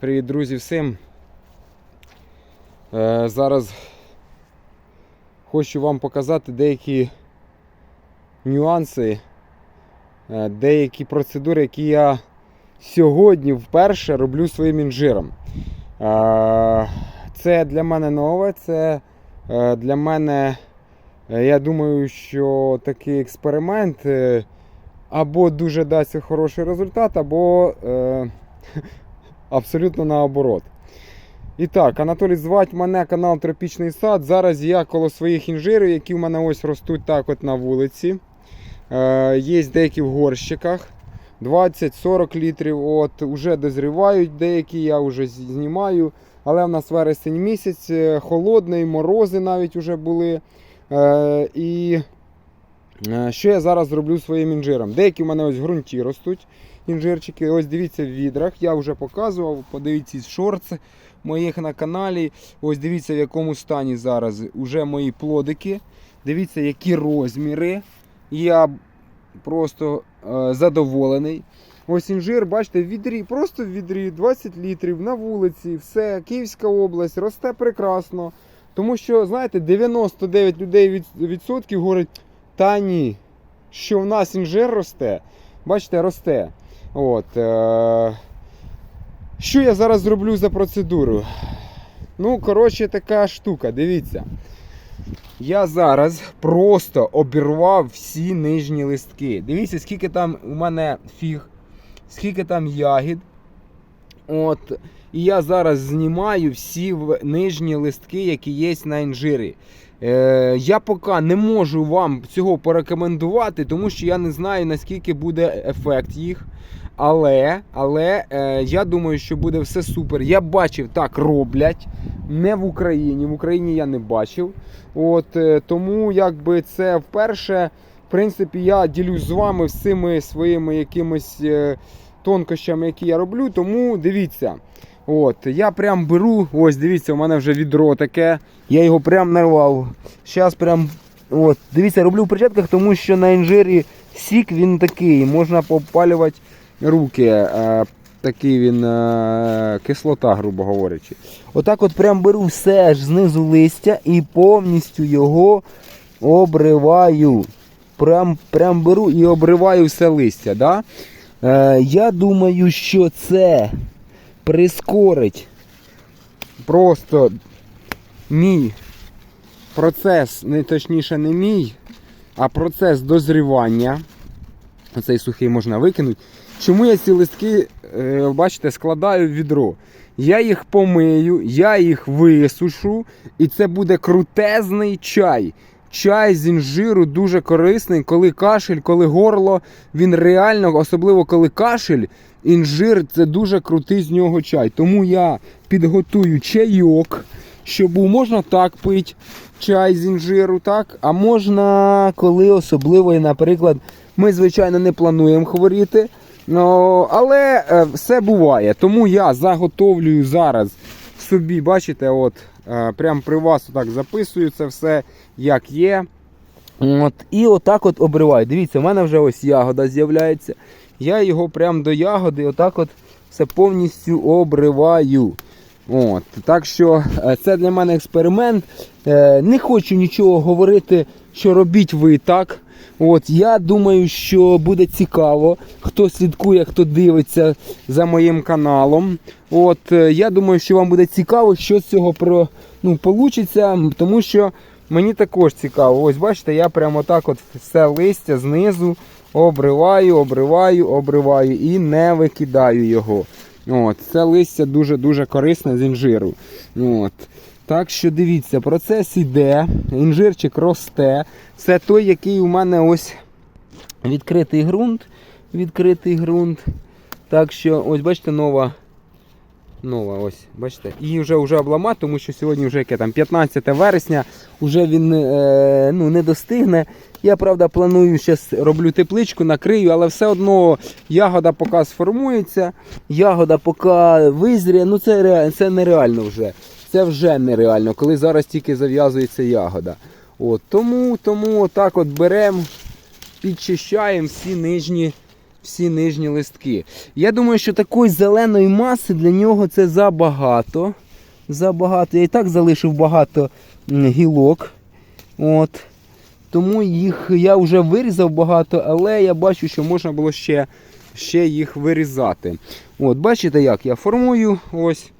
Привіт, друзі, всім. Е, зараз хочу вам показати деякі нюанси, е, деякі процедури, які я сьогодні вперше роблю своїм інжиром. Е, це для мене нове, це е, для мене, е, я думаю, що такий експеримент або дуже дасть хороший результат, або е, абсолютно наоборот. І так, Анатолій, звать мене канал Тропічний сад. Зараз я коло своїх інжирів, які в мене ось ростуть так от на вулиці. Е, є деякі в горщиках. 20-40 літрів. От, Уже дозрівають деякі, я вже знімаю. Але в нас вересень місяць, е, холодний, морози навіть вже були. Е, і е, що я зараз зроблю своїм інжиром? Деякі в мене ось ґрунті ростуть інжирчики. Ось дивіться в відрах. Я вже показував. Подивіться шорти моїх на каналі. Ось дивіться, в якому стані зараз уже мої плодики. Дивіться, які розміри. Я просто е, задоволений. Ось інжир, бачите, в відрі, просто в відрі 20 літрів на вулиці, все, Київська область, росте прекрасно. Тому що, знаєте, 99 людей від, відсотків говорять, та ні, що в нас інжир росте. Бачите, росте. От, е- що я зараз зроблю за процедуру? Ну, коротше, така штука, дивіться. Я зараз просто обірвав всі нижні листки. Дивіться, скільки там у мене фіг, скільки там ягід. От. І я зараз знімаю всі нижні листки, які є на інжирі. Е, я поки не можу вам цього порекомендувати, тому що я не знаю, наскільки буде ефект їх. Але, але е, я думаю, що буде все супер. Я бачив, так роблять. Не в Україні. В Україні я не бачив. От, е, тому якби це вперше. В принципі, я ділюсь з вами всіми своїми якимись е, тонкощами, які я роблю. Тому дивіться. От, я прям беру, ось дивіться, у мене вже відро таке. Я його прям нарвав. Зараз прям. От, дивіться, роблю в перчатках, тому що на інжирі сік він такий, можна попалювати руки. Е, такий він е, кислота, грубо говорячи. Отак от прям беру все аж знизу листя і повністю його обриваю. Прям, прям беру і обриваю все листя. Да? Е, я думаю, що це прискорить просто мій процес, не точніше не мій, а процес дозрівання. Оцей сухий можна викинути. Чому я ці листки, е, бачите, складаю в відро? Я їх помию, я їх висушу, і це буде крутезний чай. Чай з інжиру дуже корисний, коли кашель, коли горло, він реально, особливо коли кашель, інжир це дуже крутий з нього чай. Тому я підготую чайок, щоб можна так пити чай з інжиру, так? А можна, коли особливо, наприклад, ми, звичайно, не плануємо хворіти. Ну, але е, все буває. Тому я заготовлюю зараз собі, бачите, от, е, прямо при вас отак записую це все, як є. От, і отак от обриваю. Дивіться, в мене вже ось ягода з'являється. Я його прямо до ягоди, отак от все повністю обриваю. От, так що е, це для мене експеримент. Не хочу нічого говорити, що робіть ви так. От, я думаю, що буде цікаво, хто слідкує, хто дивиться за моїм каналом. От, е, я думаю, що вам буде цікаво, що з цього про, ну, получиться, тому що мені також цікаво. Ось бачите, я прямо так от все листя знизу обриваю, обриваю, обриваю і не викидаю його. От, Це листя дуже-дуже корисне з інжиру. От. Так що дивіться, процес іде, інжирчик росте. Це той, який у мене ось відкритий ґрунт. Відкритий ґрунт. Так що, ось бачите, нова. Нова, ось, бачите. Її вже вже обламати, тому що сьогодні вже яке там 15 вересня, вже він е, ну, не достигне. Я правда планую, зараз роблю тепличку, накрию, але все одно ягода поки сформується, ягода поки визріє, ну це, це нереально вже. Це вже нереально, коли зараз тільки зав'язується ягода. От, тому, тому отак от беремо, підчищаємо всі нижні, всі нижні листки. Я думаю, що такої зеленої маси для нього це забагато. Забагато. Я і так залишив багато гілок. От. Тому їх я вже вирізав багато, але я бачу, що можна було ще, ще їх вирізати. От, бачите, як я формую ось.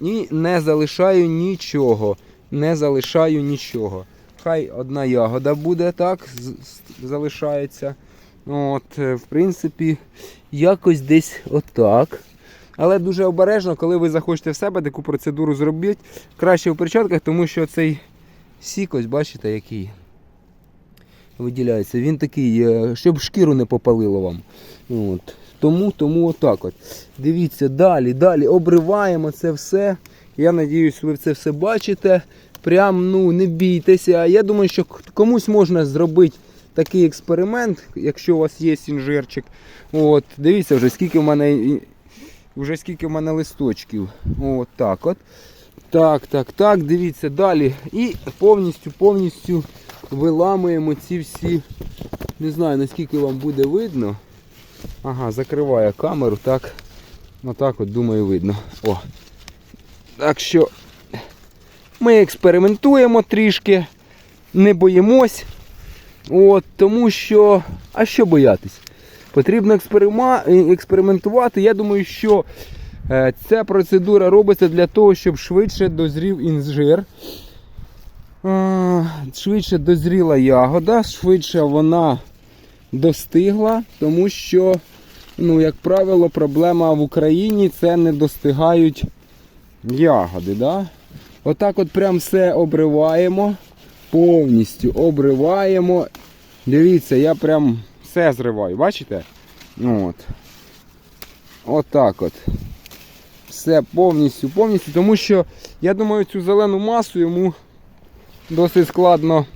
І не залишаю нічого. Не залишаю нічого. Хай одна ягода буде так, залишається. От, е, в принципі, якось десь отак. Але дуже обережно, коли ви захочете в себе таку процедуру зробити, краще в перчатках, тому що цей сік, ось бачите, який виділяється. Він такий, е, щоб шкіру не попалило вам. От. Тому, тому отак от. Дивіться, далі, далі обриваємо це все. Я надіюсь, ви це все бачите. Прям ну не бійтеся. Я думаю, що комусь можна зробити такий експеримент, якщо у вас є інжирчик. От, дивіться вже, скільки в мене вже скільки в мене листочків. От так от. Так, так, так, дивіться далі. І повністю, повністю виламуємо ці всі. Не знаю наскільки вам буде видно. Ага, закриває камеру, так. Отак от, думаю, видно. О. Так що ми експериментуємо трішки, не боїмось. От, тому що. А що боятись? Потрібно експерима... е, експериментувати. Я думаю, що е, ця процедура робиться для того, щоб швидше дозрів інжир. Е, Швидше дозріла ягода, швидше вона достигла, тому що, ну, як правило, проблема в Україні це не достигають ягоди. Да? Отак от прям все обриваємо, повністю обриваємо. Дивіться, я прям все зриваю, бачите? От. Отак от. Все повністю, повністю, тому що я думаю, цю зелену масу йому досить складно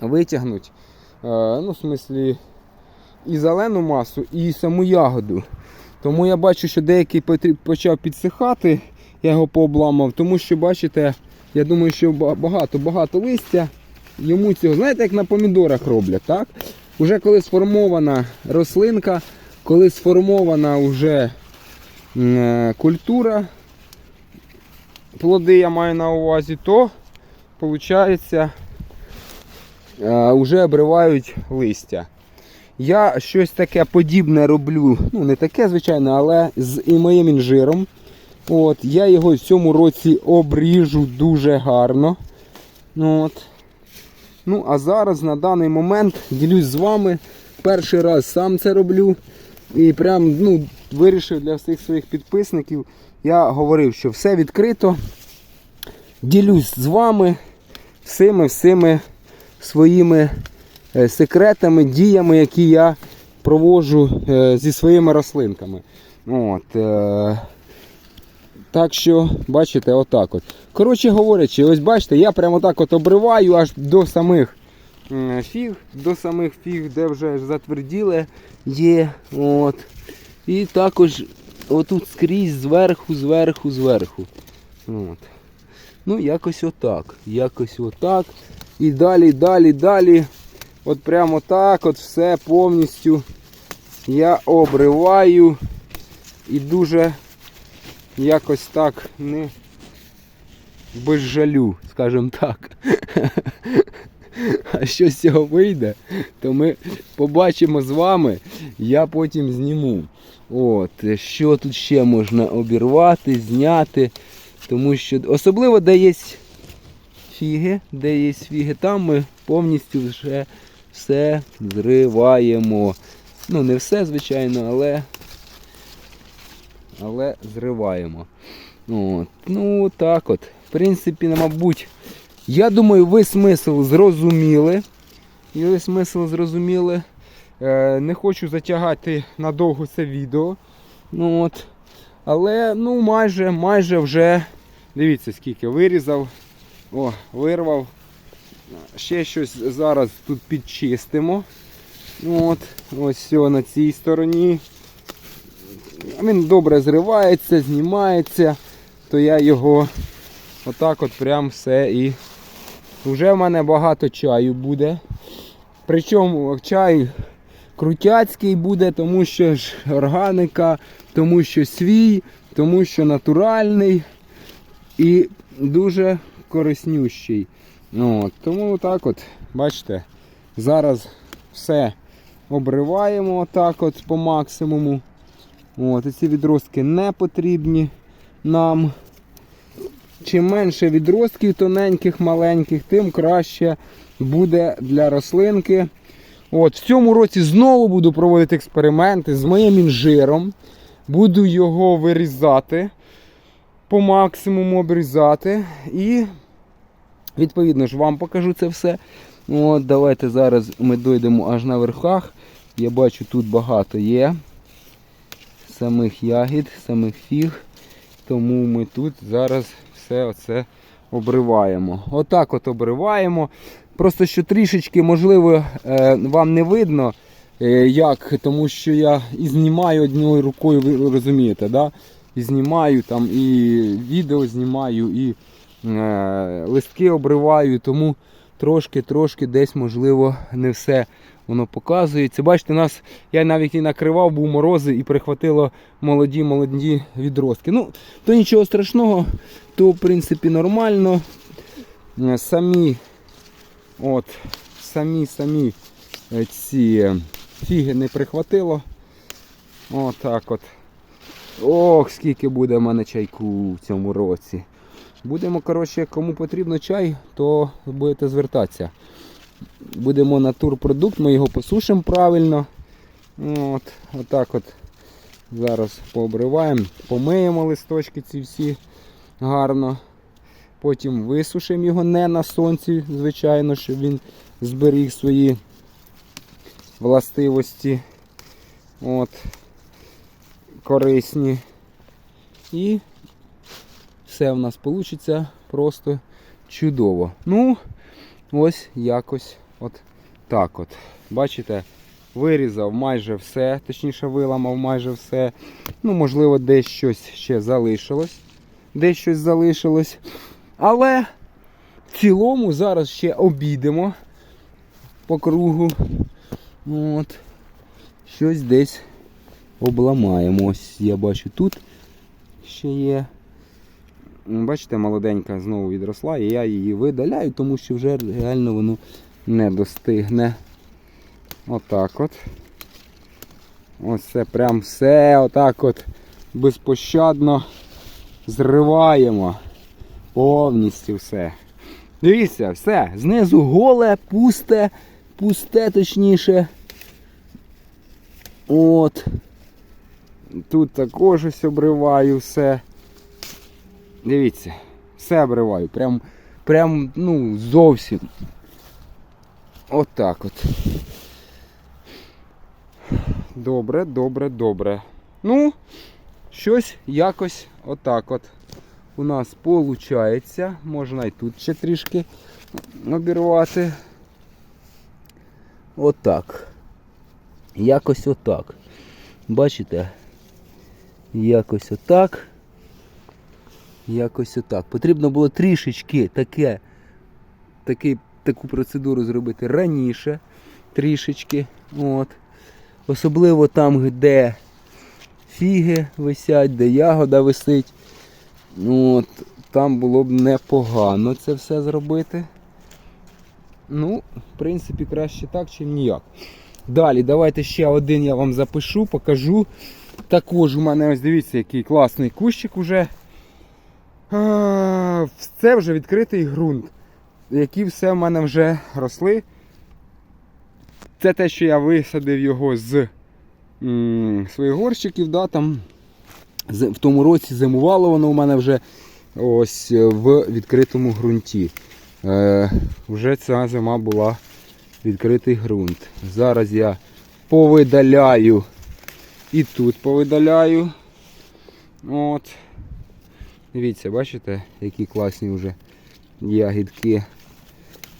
витягнути. Е, ну, в смислі, і зелену масу, і саму ягоду. Тому я бачу, що деякий почав підсихати, я його пообламав, тому що, бачите, я думаю, що багато-багато листя. Йому цього, знаєте, як на помідорах роблять, так? Уже коли сформована рослинка, коли сформована вже е, культура, плоди я маю на увазі, то виходить, вже обривають листя. Я щось таке подібне роблю, ну не таке, звичайно, але з і моїм інжиром. От, я його в цьому році обріжу дуже гарно. Ну, От. Ну, а зараз на даний момент ділюсь з вами. Перший раз сам це роблю. І прям ну, вирішив для всіх своїх підписників. Я говорив, що все відкрито. Ділюсь з вами всіми всіми своїми е, секретами, діями, які я проводжу е, зі своїми рослинками. От, е, так що, бачите, отак от. Коротше говорячи, ось бачите, я прямо так от обриваю аж до самих фіг, до самих фіг, де вже затверділе є. От. І також отут скрізь зверху, зверху, зверху. От. Ну, якось отак. Якось отак. І далі, далі, далі. От прямо так, от все повністю я обриваю. І дуже якось так не без жалю, скажімо так. А що з цього вийде, то ми побачимо з вами, я потім зніму. От, що тут ще можна обірвати, зняти. Тому що особливо де є фіги, де є фіги, там ми повністю вже все зриваємо. Ну, не все, звичайно, але, але зриваємо. От. Ну, так от. В принципі, мабуть, я думаю, ви смисл зрозуміли. І ви смисл зрозуміли. Е, не хочу затягати надовго це відео. Ну, от. Але ну майже, майже вже, дивіться, скільки вирізав, о, вирвав. Ще щось зараз тут підчистимо. От, ось все на цій стороні. Він добре зривається, знімається, то я його отак от прям все і вже в мене багато чаю буде. Причому чай крутяцький буде, тому що ж органіка, тому що свій, тому що натуральний і дуже кориснющий. Ну, от, тому так от, бачите, зараз все обриваємо отак от по максимуму. От, ці відростки не потрібні нам. Чим менше відростків тоненьких, маленьких, тим краще буде для рослинки. От, В цьому році знову буду проводити експерименти з моїм інжиром. Буду його вирізати, по максимуму обрізати. І, відповідно ж, вам покажу це все. От, Давайте зараз ми дойдемо аж на верхах. Я бачу, тут багато є самих ягід, самих фіг. Тому ми тут зараз все оце обриваємо. Отак от обриваємо. Просто що трішечки, можливо, е, вам не видно, е, як, тому що я і знімаю однією рукою, ви розумієте, да? І знімаю там, і відео знімаю, і е, листки обриваю, тому трошки-трошки десь, можливо, не все воно показується. Бачите, нас я навіть і накривав, був морози і прихватило молоді молоді відростки. Ну, то нічого страшного, то в принципі нормально. Е, Самі от, самі самі е, ці е, фіги не прихватило. Отак от. Ох, скільки буде в мене чайку в цьому році. Будемо, коротше, кому потрібно чай, то будете звертатися. Будемо натурпродукт, ми його посушимо правильно. От, Отак от зараз пообриваємо, помиємо листочки ці всі гарно. Потім висушимо його не на сонці, звичайно, щоб він зберіг свої властивості. От, корисні. І все в нас вийде просто чудово. Ну, ось якось от так от. Бачите, вирізав майже все, точніше виламав майже все. Ну, можливо, десь щось ще залишилось. Десь щось залишилось. Але в цілому зараз ще обійдемо по кругу. От. Щось десь обламаємо. Ось я бачу тут ще є. Бачите, молоденька знову відросла, і я її видаляю, тому що вже реально воно не достигне. Отак от. Ось це прям все отак от безпощадно зриваємо. Повністю все. Дивіться, все. Знизу голе, пусте, пусте точніше. От. Тут також ось обриваю все. Дивіться, все обриваю. Прям, прям, ну, зовсім. Отак от. Добре, добре, добре. Ну, щось якось отак от. У нас виходить. Можна і тут ще трішки обірвати. Отак. Якось отак. Бачите? Якось отак. Якось отак. Потрібно було трішечки таке, таки, таку процедуру зробити раніше. Трішечки. От. Особливо там, де фіги висять, де ягода висить. От, Там було б непогано це все зробити. Ну, в принципі, краще так, чим ніяк. Далі, давайте ще один я вам запишу, покажу. Також у мене ось дивіться, який класний кущик уже. Це вже відкритий ґрунт, які все в мене вже росли. Це те, що я висадив його з своїх горщиків. Да, там, в тому році зимувало воно у мене вже ось в відкритому ґрунті. Е, вже ця зима була відкритий ґрунт. Зараз я повидаляю і тут повидаляю. От. Дивіться, бачите, які класні вже ягідки.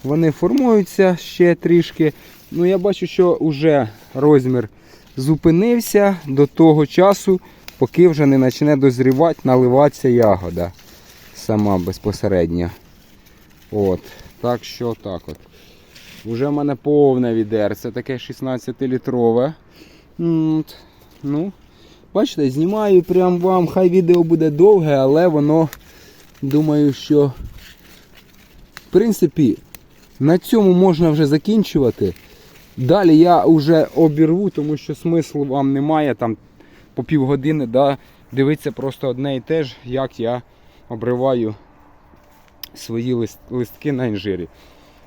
Вони формуються ще трішки. Ну, я бачу, що вже розмір зупинився до того часу, поки вже не почне дозрівати, наливатися ягода сама безпосередньо. От. Так що так от. Уже в мене повне відерце, таке 16-літрове. Ну, бачите, знімаю прям вам, хай відео буде довге, але воно, думаю, що в принципі на цьому можна вже закінчувати. Далі я вже обірву, тому що смислу вам немає там по півгодини да, дивитися просто одне і те ж, як я обриваю свої лист, листки на інжирі.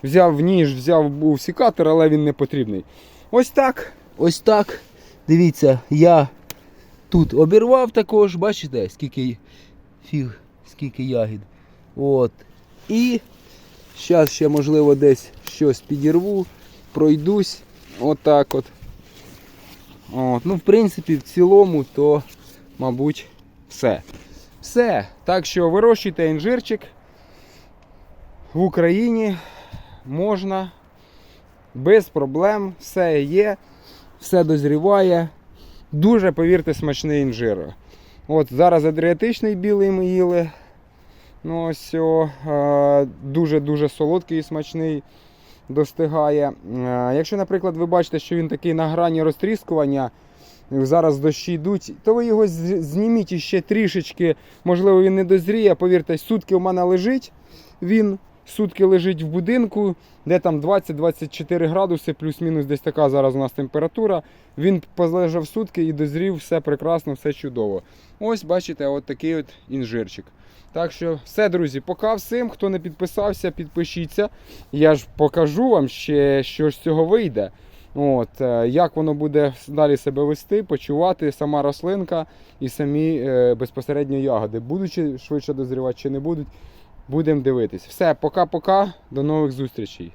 Взяв ніж, взяв був сікатор, але він не потрібний. Ось так. Ось так. Дивіться, я тут обірвав також, бачите, скільки фіг, скільки ягід. От. І зараз ще, можливо, десь щось підірву, пройдусь. Отак от. От. Ну, в принципі, в цілому, то, мабуть, все. Все. Так що вирощуйте інжирчик в Україні можна без проблем, все є, все дозріває. Дуже, повірте, смачний інжир. От зараз адріатичний білий ми їли. Ну, ось дуже-дуже солодкий і смачний достигає. Е, Якщо, наприклад, ви бачите, що він такий на грані розтріскування, зараз дощі йдуть, то ви його зніміть іще трішечки. Можливо, він не дозріє. Повірте, сутки у мене лежить. Він сутки лежить в будинку, де там 20-24 градуси, плюс-мінус десь така зараз у нас температура. Він полежав сутки і дозрів, все прекрасно, все чудово. Ось бачите, от такий от інжирчик. Так що все, друзі, пока всім. Хто не підписався, підпишіться. Я ж покажу вам ще, що з цього вийде. От, е, як воно буде далі себе вести, почувати сама рослинка і самі е, безпосередньо ягоди. Будуть чи швидше дозрівати чи не будуть, будемо дивитись. Все, пока-пока, до нових зустрічей.